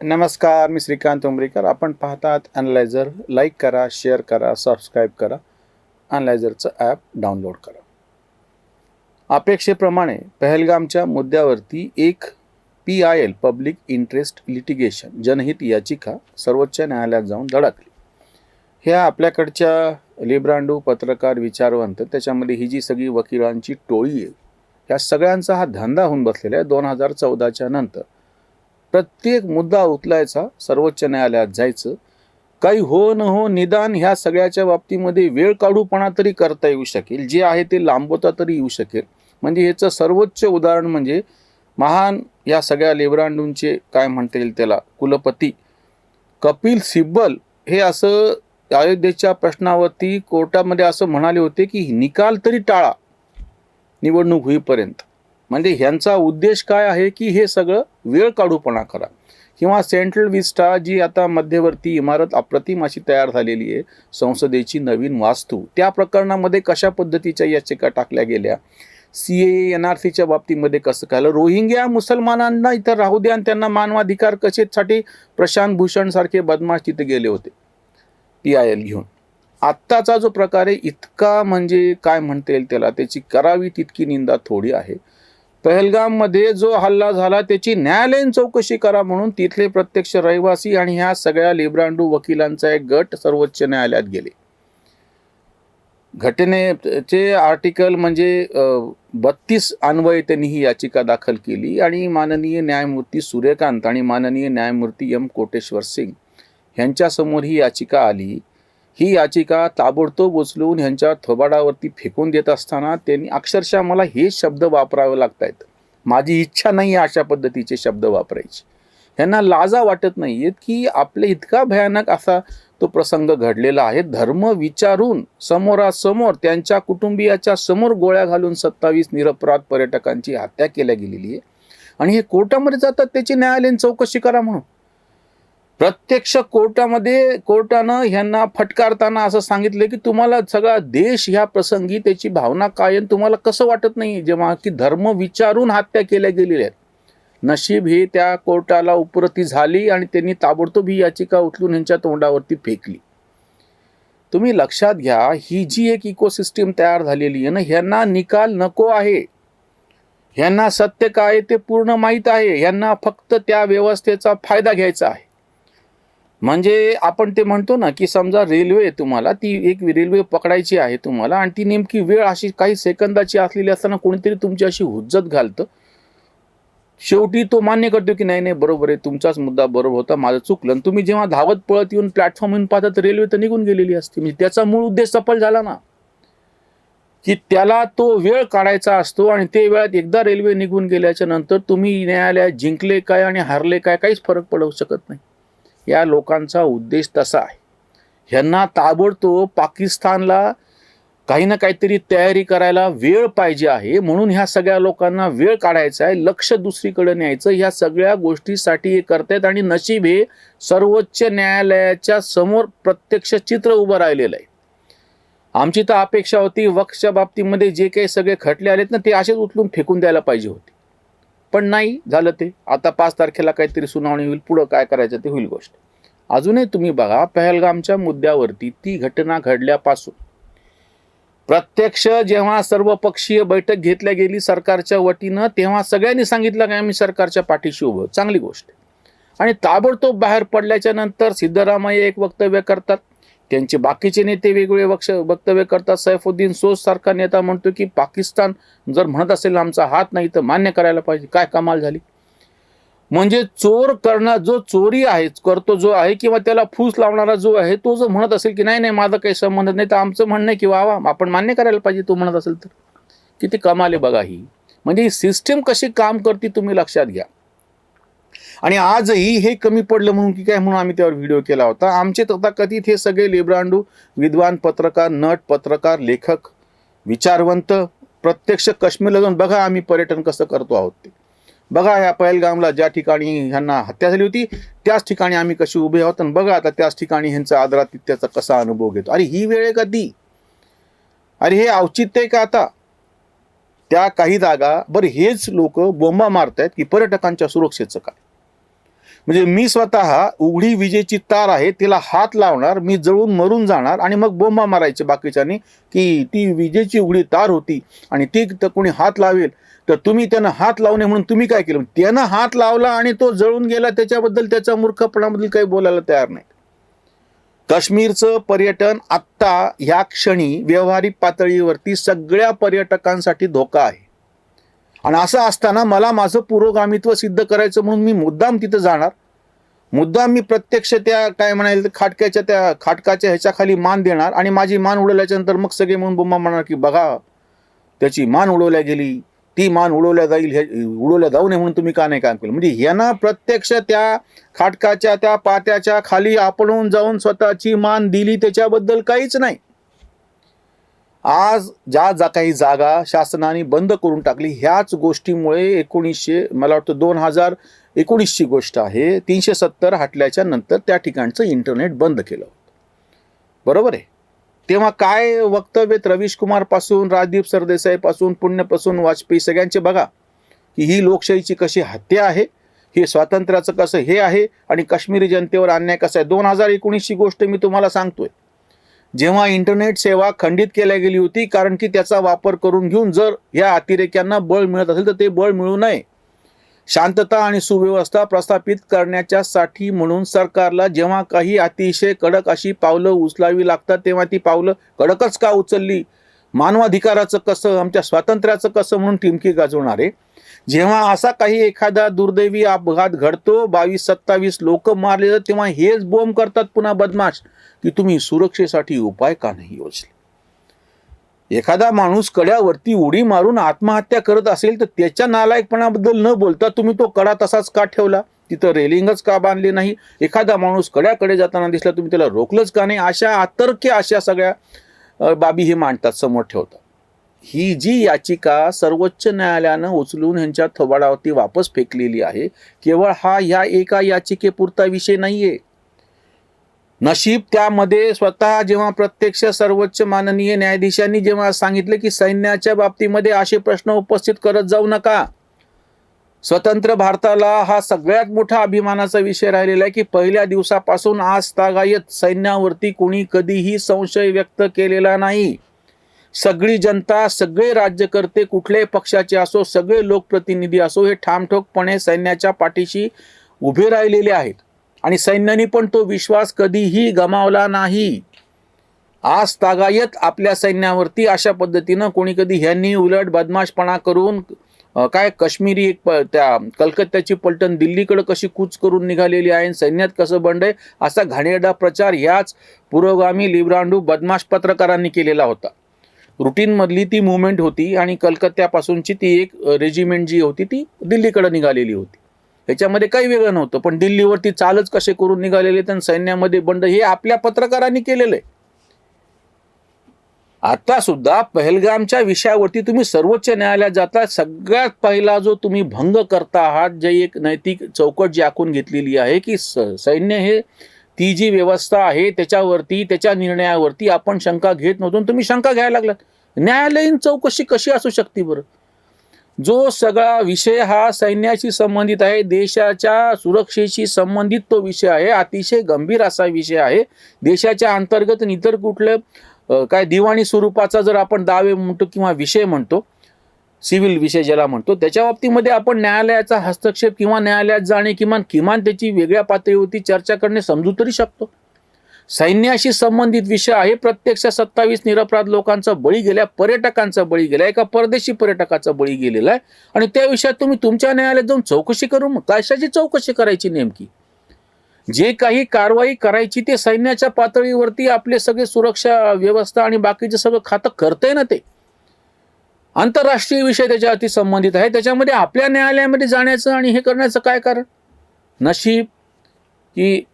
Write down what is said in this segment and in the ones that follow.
नमस्कार मी श्रीकांत उमरीकर. आपण पाहतात अनलायझर लाईक करा शेअर करा सबस्क्राईब करा. अनलायझरचं ॲप डाउनलोड करा. अपेक्षेप्रमाणे पहलगामच्या मुद्द्यावरती एक P I L public interest litigation जनहित याचिका सर्वोच्च न्यायालयात जाऊन धडकली. ह्या आपल्याकडच्या लिब्रांडू पत्रकार विचारवंत त्याच्यामध्ये ही जी सगळी वकिलांची टोळी आहे ह्या सगळ्यांचा हा धंदा होऊन बसलेला आहे दोन हजार चौदाच्या नंतर. प्रत्येक मुद्दा उचलायचा सर्वोच्च न्यायालयात जायचं. काही हो न हो निदान ह्या सगळ्याच्या बाबतीमध्ये वेळ काढूपणा तरी करता येऊ शकेल. जे आहे ते लांबवता तरी येऊ शकेल. म्हणजे ह्याचं सर्वोच्च उदाहरण म्हणजे महान या सगळ्या लेबरांडूंचे काय म्हणता येईल त्याला कुलपती कपिल सिब्बल हे असं अयोध्येच्या प्रश्नावरती कोर्टामध्ये असं म्हणाले होते की निकाल तरी टाळा निवडणूक होईपर्यंत. म्हणजे ह्यांचा उद्देश काय आहे की हे सगळं वेळ काढूपणा करा. किंवा सेंट्रल विस्टा जी आता मध्यवर्ती इमारत अप्रतिम अशी तयार झालेली आहे संसदेची नवीन वास्तू त्या प्रकरणामध्ये कशा पद्धतीच्या याचिका टाकल्या गेल्या? सी ए एन आर सीच्या बाबतीमध्ये कसं कळलं रोहिंग्या मुसलमानांना इथं राहू द्या आणि त्यांना मानवाधिकार कसेसाठी प्रशांत भूषणसारखे बदमाश तिथे गेले होते पी आय एल घेऊन. आत्ताचा जो प्रकार आहे इतका म्हणजे काय म्हणता येईल त्याला? त्याची करावी तितकी निंदा थोडी आहे. पहलगाममध्ये जो हल्ला झाला त्याची न्यायालयीन चौकशी करा म्हणून तिथले प्रत्यक्ष रहिवासी आणि ह्या सगळ्या लिब्रांडू वकिलांचा एक गट सर्वोच्च न्यायालयात गेले. घटनेचे आर्टिकल म्हणजे बत्तीस अन्वये त्यांनी ही याचिका दाखल केली आणि माननीय न्यायमूर्ती सूर्यकांत आणि माननीय न्यायमूर्ती एम कोटेश्वर सिंग ह्यांच्यासमोर ही याचिका आली. ही याचिका ताबडतोब उचलून ह्यांच्या थोबाडावरती फेकून देत असताना त्यांनी अक्षरशः मला हे शब्द वापरावे लागत आहेत माझी इच्छा नाही आहे अशा पद्धतीचे शब्द वापरायचे. ह्यांना लाजा वाटत नाही आहेत की आपले इतका भयानक असा तो प्रसंग घडलेला आहे. धर्म विचारून समोरासमोर त्यांच्या कुटुंबियाच्या समोर गोळ्या घालून सत्तावीस निरपराध पर्यटकांची हत्या केल्या गेलेली आहे. आणि हे कोर्टामध्ये जातात त्याची न्यायालयीन चौकशी करा म्हणून. प्रत्यक्ष कोर्टामध्ये कोर्टानं ह्यांना फटकारताना असं सांगितलं की तुम्हाला सगळा देश ह्या प्रसंगी त्याची भावना काय तुम्हाला कसं वाटत नाही जेव्हा की धर्म विचारून हत्या केल्या गेलेल्या आहेत. नशीब ही त्या कोर्टाला उपरती झाली आणि त्यांनी ताबडतोब ही याचिका उचलून ह्यांच्या तोंडावरती फेकली. तुम्ही लक्षात घ्या ही जी एक इकोसिस्टीम तयार झालेली आहे ना ह्यांना निकाल नको आहे. ह्यांना सत्य काय ते पूर्ण माहीत आहे. ह्यांना फक्त त्या व्यवस्थेचा फायदा घ्यायचा आहे. म्हणजे आपण ते म्हणतो ना की समजा रेल्वे तुम्हाला ती एक रेल्वे पकडायची आहे तुम्हाला आणि ती नेमकी वेळ अशी काही सेकंदाची असलेली असताना कोणीतरी तुमची अशी हुज्जत घालतं? शेवटी तो मान्य करतो की नाही नाही बरोबर आहे तुमचाच मुद्दा बरोबर होता माझं चुकलं. आणि तुम्ही जेव्हा धावत पळत येऊन प्लॅटफॉर्म येऊन पाहता तर रेल्वे तर निघून गेलेली असते. म्हणजे त्याचा मूळ उद्देश सफल झाला ना. की त्याला तो वेळ काढायचा असतो आणि ते वेळात एकदा रेल्वे निघून गेल्याच्यानंतर तुम्ही न्यायालयात जिंकले काय आणि हारले काय काहीच फरक पडवू शकत नाही. या लोकांचा उद्देश तसा आहे. ह्यांना ताबडतोब पाकिस्तानला काही ना काहीतरी तयारी करायला वेळ पाहिजे आहे. म्हणून ह्या सगळ्या लोकांना वेळ काढायचा आहे. लक्ष दुसरीकडे न्यायचं. ह्या सगळ्या गोष्टीसाठी हे करतायत आणि नशीब हे सर्वोच्च न्यायालयाच्या समोर प्रत्यक्ष चित्र उभं राहिलेलं आहे. आमची तर अपेक्षा होती वक्सच्या बाबतीमध्ये जे काही सगळे खटले आलेत ना ते असेच उचलून फेकून द्यायला पाहिजे होते. पण नाही झालं ते. आता पाच तारखेला काहीतरी सुनावणी होईल पुढं काय करायचं ते होईल गोष्ट. अजूनही तुम्ही बघा पहलगामच्या मुद्द्यावरती ती घटना घडल्यापासून प्रत्यक्ष जेव्हा सर्वपक्षीय बैठक घेतल्या गेली सरकारच्या वतीनं तेव्हा सगळ्यांनी सांगितलं की आम्ही सरकारच्या पाठीशी उभं चांगली गोष्ट. आणि ताबडतोब बाहेर पडल्याच्या नंतर सिद्धरामय्या एक वक्तव्य करतात. त्यांचे बाकीचे नेते वेगवेगळे वक्ष वक्तव्य करतात. सैफुद्दीन सोज सारखा नेता म्हणतो की पाकिस्तान जर म्हणत असेल आमचा हात नाही तर मान्य करायला पाहिजे. काय कमाल झाली. म्हणजे चोर करणार जो चोरी आहे करतो जो आहे किंवा त्याला फूस लावणारा जो आहे तो जो म्हणत असेल की नाही नाही माझा काही संबंध नाही तर आमचं म्हणणं आहे की वा वा आपण मान्य करायला पाहिजे तो म्हणत असेल तर. किती कमाल आहे बघा ही. म्हणजे ही सिस्टीम कशी काम करते तुम्ही लक्षात घ्या. आणि आजही हे कमी पडलं म्हणून की काय म्हणून आम्ही त्यावर व्हिडिओ केला होता. आमचे तथाकथित हे सगळे लेब्रांडू विद्वान पत्रकार नट पत्रकार लेखक विचारवंत प्रत्यक्ष काश्मीरला जाऊन बघा आम्ही पर्यटन कसं करतो आहोत ते. बघा या पहलगामला ज्या ठिकाणी ह्यांना हत्या झाली होती त्याच ठिकाणी आम्ही कशी उभे आहोत आणि बघा आता त्याच ठिकाणी ह्यांचा आदरातिथ्याचा कसा अनुभव घेतो. अरे ही वेळ आहे अरे हे औचित्य आहे का आता? त्या काही जागा बरं हेच लोक बोंबा मारत आहेत की पर्यटकांच्या सुरक्षेचं काय? म्हणजे मी स्वतः उघडी विजेची तार आहे तिला हात लावणार मी जळून मरून जाणार आणि मग बोंबा मारायचे बाकीच्यानी की ती विजेची उघडी तार होती आणि ती तर कोणी हात लावेल. तर तुम्ही त्यानं हात लावणे म्हणून तुम्ही काय केलं? त्यानं हात लावला आणि तो जळून गेला त्याच्याबद्दल त्याच्या मूर्खपणाबद्दल काही बोलायला तयार नाही. काश्मीरचं पर्यटन आत्ता ह्या क्षणी व्यावहारिक पातळीवरती सगळ्या पर्यटकांसाठी धोका आहे. आणि असं असताना मला माझं पुरोगामित्व सिद्ध करायचं म्हणून मी मुद्दाम तिथं जाणार. मुद्दाम मी प्रत्यक्ष त्या काय म्हणाल खाटक्याच्या त्या खाटकाच्या ह्याच्याखाली मान देणार आणि माझी मान उडवल्याच्या नंतर मग सगळे म्हणून बुम्मा म्हणणार की बघा त्याची मान उडवल्या गेली ती मान उडवल्या जाईल हे उडवल्या जाऊ नये म्हणून तुम्ही का नाही काम केलं? म्हणजे यांना प्रत्यक्ष त्या खाटकाच्या त्या पात्याच्या खाली आपणून जाऊन स्वतःची मान दिली त्याच्याबद्दल काहीच नाही. आज ज्या जा काही जागा शासनाने बंद करून टाकली ह्याच गोष्टीमुळे एकोणीसशे मला वाटतं दोन हजार एकोणीसची गोष्ट आहे तीनशे सत्तर हटल्याच्या नंतर त्या ठिकाणचं इंटरनेट बंद केलं होतं. बरोबर आहे? तेव्हा काय वक्तव्यत रवीश कुमारपासून राजदीप सरदेसाई पासून पुण्यपासून वाजपेयी सगळ्यांचे बघा की ही लोकशाहीची कशी हत्या आहे हे स्वातंत्र्याचं कसं हे आहे आणि काश्मीरी जनतेवर अन्याय कसा आहे? दोन हजार एकोणीसची गोष्ट मी तुम्हाला सांगतोय. जेव्हा इंटरनेट सेवा खंडित केल्या गेली होती कारण की त्याचा वापर करून घेऊन जर या अतिरेक्यांना बळ मिळत असेल तर ते बळ मिळू नये. शांतता आणि सुव्यवस्था प्रस्थापित करण्याच्या साठी म्हणून सरकारला जेव्हा काही अतिशय कडक अशी पावलं उचलावी लागतात तेव्हा ती पावलं कडकच का उचलली? मानवाधिकाराचं कसं आमच्या स्वातंत्र्याचं कसं म्हणून टिमकी गाजवणारे जेव्हा असा काही एखादा दुर्दैवी अपघात घडतो बावीस सत्तावीस लोक मारले जातात तेव्हा हेच बोंब करतात पुन्हा बदमाश. की तुम्ही सुरक्षेसाठी उपाय का नाही योजले? एखादा माणूस कड्यावरती उडी मारून आत्महत्या करत असेल तर त्याच्या नालायकपणाबद्दल न बोलता तुम्ही तो कडा तसाच का ठेवला? तिथं रेलिंगच का बांधली नाही? एखादा माणूस कड्याकडे जाताना दिसला तुम्ही त्याला रोखलंच का नाही? अशा आतर्क्य अशा सगळ्या बाबी हे मांडतात समोर ठेवतात. ही जी याचिका सर्वोच्च न्यायालयानं उचलून ह्यांच्या थोबाडावरती वापस फेकलेली आहे केवळ हा ह्या एका याचिकेपुरता विषय नाहीये. नशीब त्यामध्ये स्वतः जेव्हा प्रत्यक्ष सर्वोच्च माननीय न्यायाधीशांनी जेव्हा सांगितले की सैन्याच्या बाबतीमध्ये असे प्रश्न उपस्थित करत जाऊ नका स्वतंत्र भारताला हा सगळ्यात मोठा अभिमानाचा विषय राहिलेला आहे की पहिल्या दिवसापासून आज तागायत सैन्यावरती कोणी कधीही संशय व्यक्त केलेला नाही. सगळी जनता सगळे राज्यकर्ते कुठल्याही पक्षाचे असो सगळे लोकप्रतिनिधी असो हे ठामठोकपणे सैन्याच्या पाठीशी उभे राहिलेले आहेत. आणि सैन्याने पण तो विश्वास कधीही गमावला नाही. आज तागायत आपल्या सैन्यावरती अशा पद्धतीनं कोणी कधी ह्यांनी उलट बदमाशपणा करून काय काश्मीरी एक प- त्या कलकत्त्याची पलटण दिल्लीकडे कशी कूच करून निघालेली आहे सैन्यात कसं बंड आहे असा घाणेरडा प्रचार ह्याच पुरोगामी लिब्रांडू बदमाश पत्रकारांनी केलेला होता. रुटीनमधली ती मुवमेंट होती आणि कलकत्त्यापासूनची ती एक रेजिमेंट जी होती ती दिल्लीकडे निघालेली होती. ह्याच्यामध्ये काही वेगळं नव्हतं. पण दिल्लीवरती चालच कसे करून निघालेले तर सैन्यामध्ये बंड हे आपल्या पत्रकारांनी केलेलं आहे. आता सुद्धा पहलगामच्या विषयावरती तुम्ही सर्वोच्च न्यायालयात जाता सगळ्यात पहिला जो तुम्ही भंग करता आहात जे एक नैतिक चौकट जी आखून घेतलेली आहे की स- सैन्य हे ती जी व्यवस्था आहे त्याच्यावरती त्याच्या निर्णयावरती आपण शंका घेत नव्हतो तुम्ही शंका घ्यायला लागलात. न्यायालयीन चौकशी कशी असू शकते बरं? जो सगळा विषय हा सैन्याशी संबंधित आहे देशाच्या सुरक्षेशी संबंधित तो विषय आहे अतिशय गंभीर असा विषय आहे. देशाच्या अंतर्गत इतर कुठलं काय दिवाणी स्वरूपाचा जर आपण दावे म्हणतो किंवा विषय म्हणतो सिव्हिल विषय ज्याला म्हणतो त्याच्या बाबतीमध्ये आपण न्यायालयाचा हस्तक्षेप किंवा न्यायालयात जाणे किमान किमान त्याची वेगळ्या पातळीवरती चर्चा करणे समजू तरी शकतो. सैन्याशी संबंधित विषय आहे. प्रत्यक्ष सत्तावीस निरपराध लोकांचा बळी गेल्या पर्यटकांचा बळी गेला एका परदेशी पर्यटकाचा बळी गेलेला आहे. आणि त्या विषयात तुम्ही तुमच्या न्यायालयात जाऊन चौकशी करू मग कशाची चौकशी करायची नेमकी? जे काही कारवाई करायची ते सैन्याच्या पातळीवरती आपले सगळे सुरक्षा व्यवस्था आणि बाकीचे सगळं खातं करतंय ना ते. आंतरराष्ट्रीय विषय त्याच्या अति संबंधित आहे. त्याच्यामध्ये आपल्या न्यायालयामध्ये जाण्याचं आणि हे करण्याचं काय कारण? नशीब की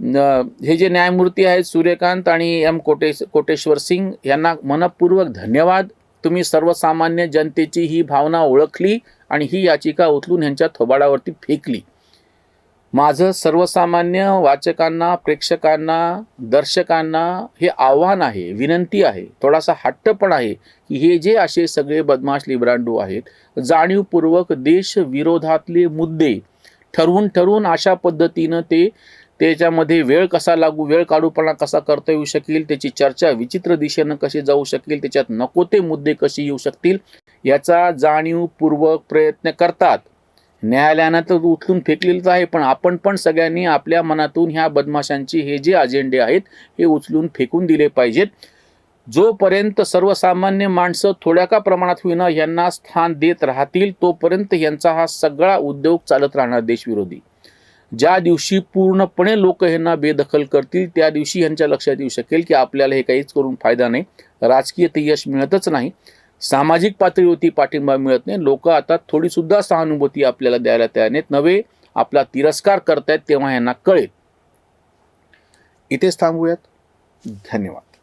हे जे न्यायमूर्ती आहेत सूर्यकांत आणि एम कोटेश कोटेश्वर सिंग यांना मनपूर्वक धन्यवाद. तुम्ही सर्वसामान्य जनतेची ही भावना ओळखली आणि ही याचिका उचलून ह्यांच्या थोबाडावरती फेकली. माझं सर्वसामान्य वाचकांना प्रेक्षकांना दर्शकांना हे आव्हान आहे विनंती आहे थोडासा हट्ट पण आहे की हे जे असे सगळे बदमाश लिब्रांडू आहेत जाणीवपूर्वक देशविरोधातले मुद्दे ठरवून ठरवून अशा पद्धतीनं ते त्याच्यामध्ये वेळ कसा लागू वेळ काढूपणा कसा करता येऊ शकेल त्याची चर्चा विचित्र दिशेनं कशी जाऊ शकेल त्याच्यात नको ते मुद्दे कसे येऊ शकतील याचा जाणीवपूर्वक प्रयत्न करतात. न्यायालयानं तर उचलून फेकलेलंच आहे पण आपण पण सगळ्यांनी आपल्या मनातून ह्या बदमाशांची हे जे अजेंडे आहेत हे उचलून फेकून दिले पाहिजेत. जोपर्यंत सर्वसामान्य माणसं थोड्या का प्रमाणात होईना यांना स्थान देत राहतील तोपर्यंत यांचा हा सगळा उद्योग चालत राहणार देशविरोधी. ज्या दिवशी पूर्णपणे लोक ह्यांना बेदखल करतील त्या दिवशी ह्यांच्या लक्षात येऊ शकेल की आपल्याला हे काहीच करून फायदा नाही. राजकीय ते यश मिळतच नाही. सामाजिक पातळीवरती पाठिंबा मिळत नाही. लोक आता थोडीसुद्धा सहानुभूती आपल्याला द्यायला तयार नाहीत. नव्हे आपला तिरस्कार करतायत तेव्हा यांना कळेल. इथेच थांबूयात. धन्यवाद.